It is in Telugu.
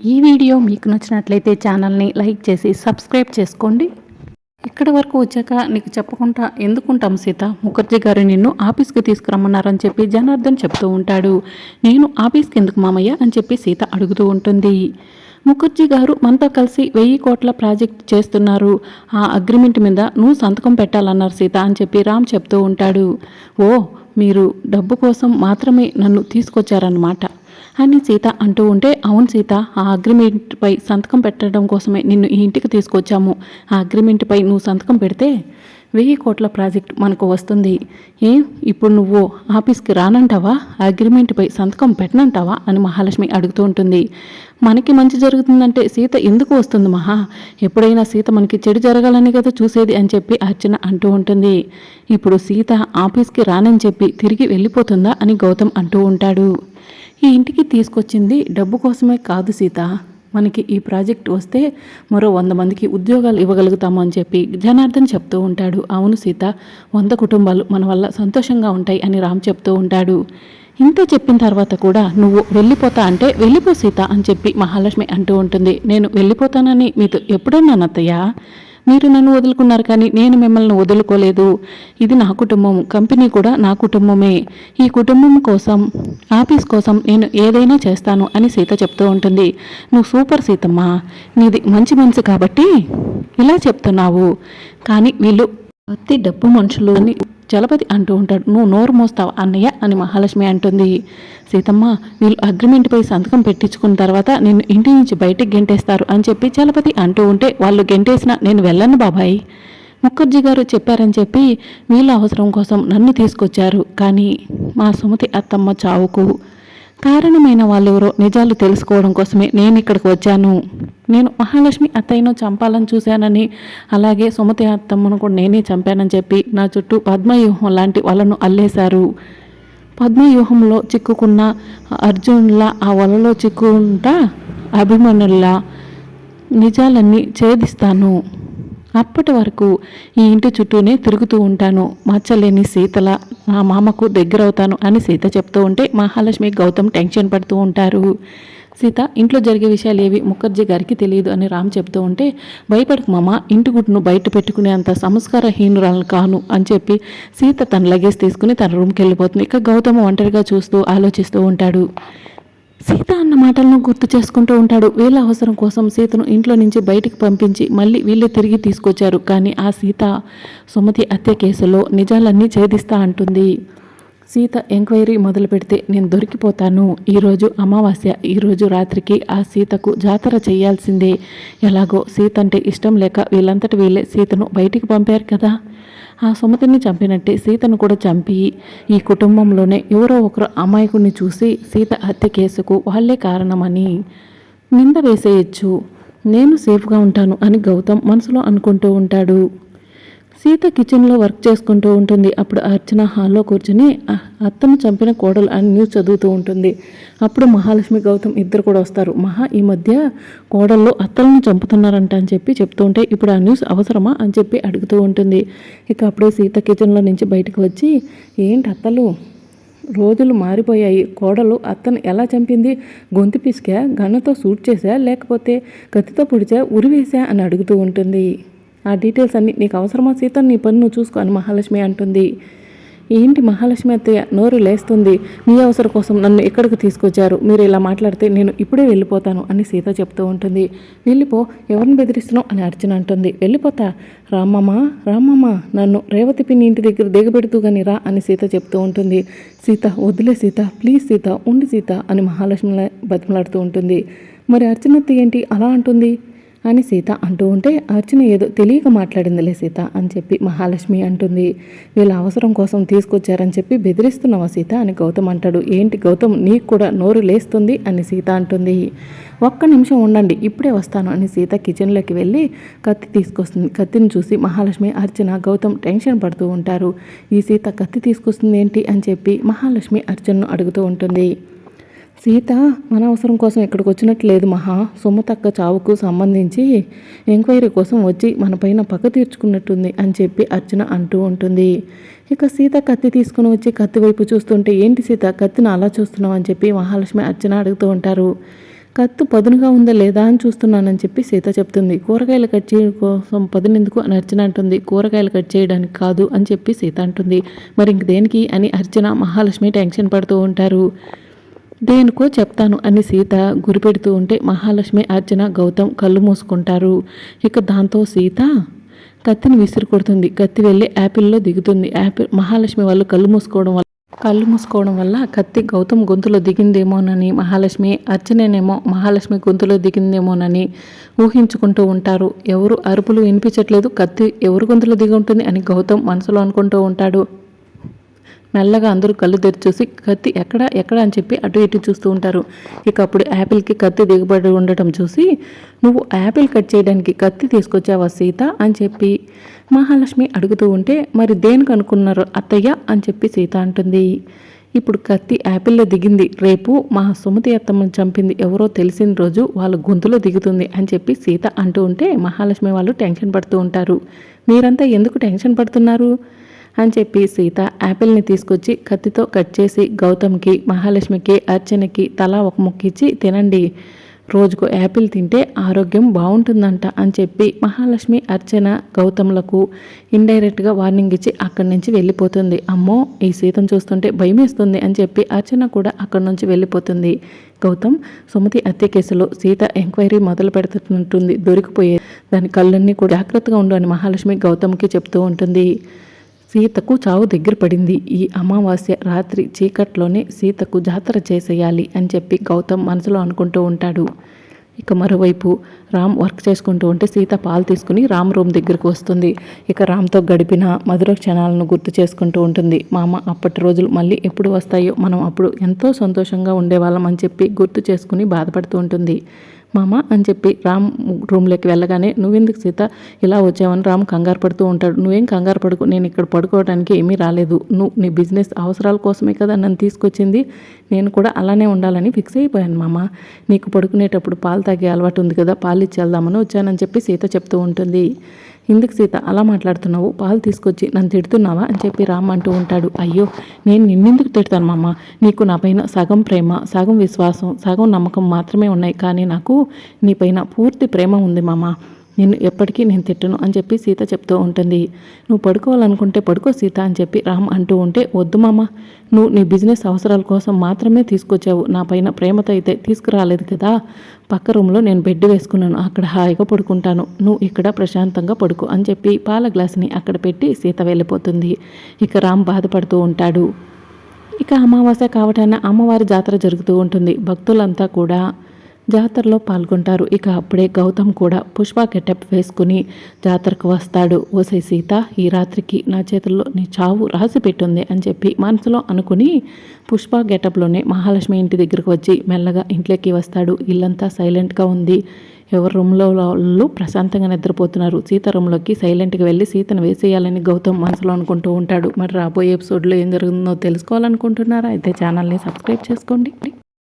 ఈ వీడియో మీకు నచ్చినట్లయితే ఛానల్ని లైక్ చేసి సబ్స్క్రైబ్ చేసుకోండి. ఇక్కడి వరకు వచ్చాక నీకు చెప్పకుండా ఎందుకుంటాం సీత? ముఖర్జీ గారు నిన్ను ఆఫీస్కి తీసుకురమ్మన్నారని చెప్పి జనార్దన్ చెప్తూ ఉంటాడు. నేను ఆఫీస్కి ఎందుకు మామయ్య? అని చెప్పి సీత అడుగుతూ ఉంటుంది. ముఖర్జీ గారు మనతో కలిసి వెయ్యి కోట్ల ప్రాజెక్ట్ చేస్తున్నారు. ఆ అగ్రిమెంట్ మీద నువ్వు సంతకం పెట్టాలన్నారు సీత అని చెప్పి రామ్ చెప్తూ ఉంటాడు. ఓ మీరు డబ్బు కోసం మాత్రమే నన్ను తీసుకొచ్చారన్నమాట. అని సీత అంటూ ఉంటే అవును సీత ఆ అగ్రిమెంట్పై సంతకం పెట్టడం కోసమే నిన్ను ఈ ఇంటికి తీసుకొచ్చాము. ఆ అగ్రిమెంట్పై నువ్వు సంతకం పెడితే వెయ్యి కోట్ల ప్రాజెక్ట్ మనకు వస్తుంది. ఏం? ఇప్పుడు నువ్వు ఆఫీస్కి రానంటావా? అగ్రిమెంట్పై సంతకం పెట్టనంటావా? అని మహాలక్ష్మి అడుగుతూ ఉంటుంది. మనకి మంచి జరుగుతుందంటే సీత ఎందుకు వస్తుంది మహా? ఎప్పుడైనా సీత మనకి చెడు జరగాలని కదా చూసేది అని చెప్పి అర్చన అంటూ ఉంటుంది. ఇప్పుడు సీత ఆఫీస్కి రానని చెప్పి తిరిగి వెళ్ళిపోతుందా అని గౌతమ్ అంటూ ఉంటాడు. ఈ ఇంటికి తీసుకొచ్చింది డబ్బు కోసమే కాదు సీత. మనకి ఈ ప్రాజెక్ట్ వస్తే మరో వంద మందికి ఉద్యోగాలు ఇవ్వగలుగుతాము అని చెప్పి జనార్దన్ చెప్తూ ఉంటాడు. అవును సీత వంద కుటుంబాలు మన వల్ల సంతోషంగా ఉంటాయి అని రామ్ చెప్తూ ఉంటాడు. ఇంత చెప్పిన తర్వాత కూడా నువ్వు వెళ్ళిపోతా అంటే వెళ్ళిపో సీత అని చెప్పి మహాలక్ష్మి అంటూ ఉంటుంది. నేను వెళ్ళిపోతానని మీతో ఎప్పుడన్నాను అత్తయ్య మీరు నన్ను వదులుకున్నారు కానీ నేను మిమ్మల్ని వదులుకోలేదు. ఇది నా కుటుంబం కంపెనీ కూడా నా కుటుంబమే. ఈ కుటుంబం కోసం ఆఫీస్ కోసం నేను ఏదైనా చేస్తాను అని సీత చెప్తూ ఉంటుంది. నువ్వు సూపర్ సీతమ్మ. నీది మంచి మనసు కాబట్టి ఇలా చెప్తున్నావు. కానీ వీళ్ళు అతి డబ్బు మనుషులు అని చలపతి అంటూ ఉంటాడు నువ్వు నోరు మోస్తావు అన్నయ్య అని మహాలక్ష్మి అంటుంది. సీతమ్మ వీళ్ళు అగ్రిమెంట్పై సంతకం పెట్టించుకున్న తర్వాత నిన్ను ఇంటి నుంచి బయటికి గెంటేస్తారు అని చెప్పి చలపతి అంటూ ఉంటే వాళ్ళు గెంటేసినా నేను వెళ్ళను బాబాయ్. ముఖర్జీ గారు చెప్పారని చెప్పి వీళ్ళ అవసరం కోసం నన్ను తీసుకొచ్చారు. కానీ మా సుమతి అత్తమ్మ చావుకు కారణమైన వాళ్ళెవరో నిజాలు తెలుసుకోవడం కోసమే నేను ఇక్కడికి వచ్చాను. నేను మహాలక్ష్మి అత్తయ్యను చంపాలని చూశానని అలాగే సుమతి అత్తమ్మను కూడా నేనే చంపానని చెప్పి నా చుట్టూ పద్మవ్యూహం లాంటి వాళ్ళను అల్లేశారు. పద్మవ్యూహంలో చిక్కుకున్న అర్జునులా ఆ వలలో చిక్కుకుంటా అభిమనుల్లా నిజాలన్నీ ఛేదిస్తాను. అప్పటి వరకు ఈ ఇంటి చుట్టూనే తిరుగుతూ ఉంటాను. మచ్చలేని సీతల మా మామకు దగ్గరవుతాను అని సీత చెప్తూ ఉంటే మహాలక్ష్మి గౌతమ్ టెన్షన్ పడుతూ ఉంటారు. సీత ఇంట్లో జరిగే విషయాలు ఏవి? ముఖర్జీ గారికి తెలియదు అని రామ్ చెప్తూ ఉంటే భయపడకు మామ ఇంటి గుట్టును బయట పెట్టుకునేంత సంస్కారహీనురాలను కాను అని చెప్పి సీత తన లగేజ్ తీసుకుని తన రూమ్కి వెళ్ళిపోతుంది. ఇక గౌతమ్ ఒంటరిగా చూస్తూ ఆలోచిస్తూ ఉంటాడు. సీత అన్న మాటలను గుర్తు చేసుకుంటూ ఉంటాడు. వీళ్ళ అవసరం కోసం సీతను ఇంట్లో నుంచి బయటికి పంపించి మళ్ళీ వీళ్ళే తిరిగి తీసుకొచ్చారు. కానీ ఆ సీత సుమతి హత్య కేసులో నిజాలన్నీ ఛేదిస్తా అంటుంది. సీత ఎంక్వైరీ మొదలు పెడితే నేను దొరికిపోతాను. ఈరోజు అమావాస్య. ఈరోజు రాత్రికి ఆ సీతకు జాతర చేయాల్సిందే. ఎలాగో సీత అంటే ఇష్టం లేక వీళ్ళంతటి వీళ్ళే సీతను బయటికి పంపారు కదా. ఆ సుమతిని చంపినట్టే సీతను కూడా చంపి ఈ కుటుంబంలోనే ఎవరో ఒకరు అమాయకుడిని చూసి సీత హత్య కేసుకు వాళ్ళే కారణమని నింద వేసేయచ్చు. నేను సేఫ్గా ఉంటాను అని గౌతమ్ మనసులో అనుకుంటూ ఉంటాడు. సీత కిచెన్లో వర్క్ చేసుకుంటూ ఉంటుంది. అప్పుడు అర్చన హాల్లో కూర్చొని అత్తను చంపిన కోడలు అని న్యూస్ చదువుతూ ఉంటుంది. అప్పుడు మహాలక్ష్మి గౌతమ్ ఇద్దరు కూడా వస్తారు. మహా ఈ మధ్య కోడళ్ళు అత్తలను చంపుతున్నారంట అని చెప్పి చెప్తూ ఉంటే ఇప్పుడు ఆ న్యూస్ అవసరమా అని చెప్పి అడుగుతూ ఉంటుంది. ఇక అప్పుడే సీత కిచెన్లో నుంచి బయటకు వచ్చి ఏంటి అత్తలు? రోజులు మారిపోయాయి. కోడలు అత్తను ఎలా చంపింది? గొంతు పిసికా? గన్నతో సూట్ చేసా లేకపోతే కత్తితో పొడిచా? ఉరివేసా అని అడుగుతూ ఉంటుంది. ఆ డీటెయిల్స్ అన్ని నీకు అవసరమా సీత? నీ పని నువ్వు చూసుకో అని మహాలక్ష్మి అంటుంది. ఏంటి మహాలక్ష్మి అత్తయ్య? నోరు లేస్తుంది. మీ అవసరం కోసం నన్ను ఎక్కడికి తీసుకొచ్చారు? మీరు ఇలా మాట్లాడితే నేను ఇప్పుడే వెళ్ళిపోతాను అని సీత చెప్తూ ఉంటుంది. వెళ్ళిపో ఎవరిని బెదిరిస్తున్నావు అని అర్చన అంటుంది. వెళ్ళిపోతా? రామమ్మ రామ్మమ్మ నన్ను రేవతి పిన్ని ఇంటి దగ్గర దిగబెడుతూ కానీ రా అని సీత చెప్తూ ఉంటుంది. సీత వదిలే సీత ప్లీజ్ సీత ఉండి సీత అని మహాలక్ష్మి బతిమలాడుతూ ఉంటుంది. మరి అర్చనత్తి ఏంటి అలా అంటుంది? అని సీత అంటూ ఉంటే అర్చన ఏదో తెలియక మాట్లాడిందిలే సీత అని చెప్పి మహాలక్ష్మి అంటుంది. వీళ్ళ అవసరం కోసం తీసుకొచ్చారని చెప్పి బెదిరిస్తున్నావా సీత అని గౌతమ్ అంటాడు. ఏంటి గౌతమ్ నీకు కూడా నోరు లేస్తుంది అని సీత అంటుంది. ఒక్క నిమిషం ఉండండి ఇప్పుడే వస్తాను అని సీత కిచెన్లోకి వెళ్ళి కత్తి తీసుకొస్తుంది. కత్తిని చూసి మహాలక్ష్మి అర్చన గౌతమ్ టెన్షన్ పడుతూ ఉంటారు. ఈ సీత కత్తి తీసుకొస్తుంది ఏంటి అని చెప్పి మహాలక్ష్మి అర్చనను అడుగుతూ ఉంటుంది. సీత మన అవసరం కోసం ఇక్కడికి వచ్చినట్టు లేదు మహా సుమతక్క చావుకు సంబంధించి ఎంక్వైరీ కోసం వచ్చి మన పైన పక్క తీర్చుకున్నట్టుంది అని చెప్పి అర్చన అంటూ ఉంటుంది. ఇక సీత కత్తి తీసుకుని వచ్చి కత్తి వైపు చూస్తుంటే ఏంటి సీత కత్తిని అలా చూస్తున్నావు? అని చెప్పి మహాలక్ష్మి అర్చన అడుగుతూ ఉంటారు. కత్తి పదునుగా ఉందా లేదా? అని చూస్తున్నానని చెప్పి సీత చెప్తుంది. కూరగాయలు కట్ చేయడం కోసం పదునెందుకు? అని అర్చన అంటుంది. కూరగాయలు కట్ చేయడానికి కాదు అని చెప్పి సీత అంటుంది. మరి ఇంక దేనికి? అని అర్చన మహాలక్ష్మి టెన్షన్ పడుతూ ఉంటారు. దేనికో చెప్తాను అని సీత గురిపెడుతూ ఉంటే మహాలక్ష్మి అర్చన గౌతమ్ కళ్ళు మూసుకుంటారు. ఇక దాంతో సీత కత్తిని విసిరి కొడుతుంది. కత్తి వెళ్ళి యాపిల్లో దిగుతుంది. యాపిల్ మహాలక్ష్మి వాళ్ళు కళ్ళు మూసుకోవడం వల్ల కళ్ళు మూసుకోవడం వల్ల కత్తి గౌతమ్ గొంతులో దిగిందేమోనని మహాలక్ష్మి అర్చనేనేమో మహాలక్ష్మి గొంతులో దిగిందేమోనని ఊహించుకుంటూ ఉంటారు. ఎవరు అరుపులు వినిపించట్లేదు. కత్తి ఎవరు గొంతులో దిగి ఉంటుంది అని గౌతమ్ మనసులో అనుకుంటూ ఉంటాడు. మెల్లగా అందరూ కళ్ళు తెరిచూసి కత్తి ఎక్కడ ఎక్కడ? అని చెప్పి అటు ఇటు చూస్తూ ఉంటారు. ఇక అప్పుడు యాపిల్కి కత్తి దిగబడి ఉండటం చూసి నువ్వు యాపిల్ కట్ చేయడానికి కత్తి తీసుకొచ్చావా సీత? అని చెప్పి మహాలక్ష్మి అడుగుతూ ఉంటే మరి దేనికి అనుకున్నారు అత్తయ్య? అని చెప్పి సీత అంటుంది. ఇప్పుడు కత్తి యాపిల్లో దిగింది. రేపు మా సుమతి అత్తమ్మని చంపింది ఎవరో తెలిసిన రోజు వాళ్ళ గొంతులో దిగుతుంది అని చెప్పి సీత అంటూ ఉంటే మహాలక్ష్మి వాళ్ళు టెన్షన్ పడుతూ ఉంటారు. మీరంతా ఎందుకు టెన్షన్ పడుతున్నారు? అని చెప్పి సీత యాపిల్ని తీసుకొచ్చి కత్తితో కట్ చేసి గౌతమ్కి మహాలక్ష్మికి అర్చనకి తలా ఒక ముక్కిచ్చి తినండి రోజుకు యాపిల్ తింటే ఆరోగ్యం బాగుంటుందంట అని చెప్పి మహాలక్ష్మి అర్చన గౌతమ్లకు ఇండైరెక్ట్గా వార్నింగ్ ఇచ్చి అక్కడి నుంచి వెళ్ళిపోతుంది. అమ్మో ఈ సీతను చూస్తుంటే భయమేస్తుంది అని చెప్పి అర్చన కూడా అక్కడి నుంచి వెళ్ళిపోతుంది. గౌతమ్ సుమతి హత్య కేసులో సీత ఎంక్వైరీ మొదలు పెడుతున్నట్టుంది దొరికిపోయే దాని కళ్ళన్నీ కూడా జాగ్రత్తగా ఉండు అని మహాలక్ష్మి గౌతమ్కి చెప్తూ ఉంటుంది. సీతకు చావు దగ్గర పడింది. ఈ అమావాస్య రాత్రి చీకట్లోనే సీతకు జాతర చేసేయాలి అని చెప్పి గౌతమ్ మనసులో అనుకుంటూ ఉంటాడు. ఇక మరోవైపు రామ్ వర్క్ చేసుకుంటూ ఉంటే సీత పాలు తీసుకుని రామ్ రూమ్ దగ్గరకు వస్తుంది. ఇక రామ్తో గడిపిన మధుర క్షణాలను గుర్తు చేసుకుంటూ ఉంటుంది. మామ అప్పటి రోజులు మళ్ళీ ఎప్పుడు వస్తాయో మనం అప్పుడు ఎంతో సంతోషంగా ఉండేవాళ్ళం అని చెప్పి గుర్తు చేసుకుని బాధపడుతూ ఉంటుంది. మామ అని చెప్పి రామ్ రూమ్లోకి వెళ్ళగానే నువ్వెందుకు సీత? ఇలా వచ్చావని రామ్ కంగారు పడుతూ ఉంటాడు. నువ్వేం కంగారు పడుకో నేను ఇక్కడ పడుకోవడానికి ఏమీ రాలేదు. నువ్వు నీ బిజినెస్ అవసరాల కోసమే కదా నన్ను తీసుకొచ్చింది. నేను కూడా అలానే ఉండాలని ఫిక్స్ అయిపోయాను మామ. నీకు పడుకునేటప్పుడు పాలు తాగే అలవాటు ఉంది కదా పాలు ఇచ్చి వెళ్దామని వచ్చానని చెప్పి సీత చెప్తూ ఉంటుంది. ఎందుకు సీత అలా మాట్లాడుతున్నావు? పాలు తీసుకొచ్చి నన్ను తిడుతున్నావా? అని చెప్పి రామ్ అంటూ ఉంటాడు. అయ్యో నేను నిన్నెందుకు తిడతాను మామ? నీకు నా పైన సగం ప్రేమ సగం విశ్వాసం సగం నమ్మకం మాత్రమే ఉన్నాయి. కానీ నాకు నీపైన పూర్తి ప్రేమ ఉంది మామ. నిన్ను ఎప్పటికీ నేను తిట్టను అని చెప్పి సీత చెప్తూ ఉంటుంది. నువ్వు పడుకోవాలనుకుంటే పడుకో సీత అని చెప్పి రామ్ అంటూ ఉంటే వద్దు మామ నువ్వు నీ బిజినెస్ అవసరాల కోసం మాత్రమే తీసుకొచ్చావు. నా పైన ప్రేమతో అయితే తీసుకురాలేదు కదా. పక్క రూమ్లో నేను బెడ్ వేసుకున్నాను. అక్కడ హాయిగా పడుకుంటాను. నువ్వు ఇక్కడ ప్రశాంతంగా పడుకో అని చెప్పి పాల గ్లాసుని అక్కడ పెట్టి సీత వెళ్ళిపోతుంది. ఇక రామ్ బాధపడుతూ ఉంటాడు. ఇక అమావాస్య కావటాన అమ్మవారి జాతర జరుగుతూ ఉంటుంది. భక్తులంతా కూడా జాతరలో పాల్గొంటారు. ఇక అప్పుడే గౌతమ్ కూడా పుష్ప గెటప్ వేసుకుని జాతరకు వస్తాడు. ఓసే సీత ఈ రాత్రికి నా చేతుల్లో నీ చావు రాసి పెట్టుంది అని చెప్పి మనసులో అనుకుని పుష్ప గెటప్లోనే మహాలక్ష్మి ఇంటి దగ్గరకు వచ్చి మెల్లగా ఇంట్లోకి వస్తాడు. ఇల్లంతా సైలెంట్గా ఉంది. ఎవరి రూమ్లో వాళ్ళు ప్రశాంతంగా నిద్రపోతున్నారు. సీత రూమ్లోకి సైలెంట్గా వెళ్ళి సీతను వేసేయాలని గౌతమ్ మనసులో అనుకుంటూ ఉంటాడు. మరి రాబోయే ఎపిసోడ్లో ఏం జరుగుతుందో తెలుసుకోవాలనుకుంటున్నారా? అయితే ఛానల్ని సబ్స్క్రైబ్ చేసుకోండి.